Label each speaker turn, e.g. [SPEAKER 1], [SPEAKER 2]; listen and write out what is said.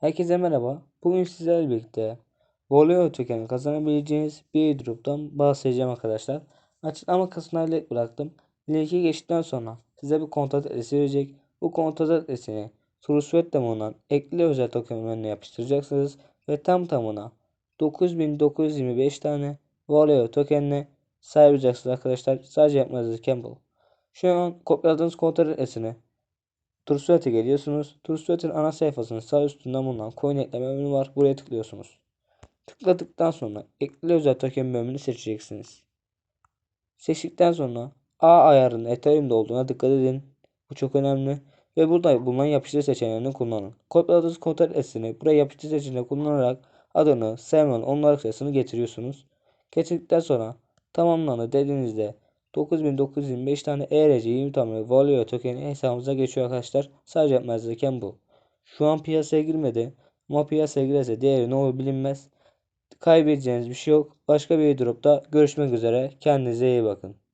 [SPEAKER 1] Herkese merhaba. Bugün sizlerle birlikte Voleo tokeni kazanabileceğiniz bir drop'tan bahsedeceğim arkadaşlar. Açıklama kısmına link bıraktım. Linki geçtikten sonra size bir kontrat adresi verecek. Bu kontrat adresini TrueSwet demondan ekli özel token önüne yapıştıracaksınız ve tam tamına 9925 tane Voleo tokenine sahip olacaksınız arkadaşlar. Sadece yapmanız gereken bu. Şu an kopyaladığınız kontrat adresini TrueSweat'e geliyorsunuz. TrueSweat'in ana sayfasının sağ üstünden bulunan coin ekleme bölümü var. Buraya tıklıyorsunuz. Tıkladıktan sonra ekle özel token bölümünü seçeceksiniz. Seçtikten sonra A ayarının Ethereum'da olduğuna dikkat edin. Bu çok önemli. Ve burada bulunan yapıştır seçeneğini kullanın. Kopyaladığınız kontrol etsin. buraya yapıştır seçeneğini kullanarak adını, server, onlarlık sayısını getiriyorsunuz. Getirdikten sonra tamamlandı dediğinizde 9925 tane ERC 20 tane Value tokeni hesabımıza geçiyor arkadaşlar. Sadece gereken bu. Şu an piyasaya girmedi. Ama piyasaya girerse değeri ne olur bilinmez. Kaybedeceğiniz bir şey yok. Başka bir dropta görüşmek üzere. Kendinize iyi bakın.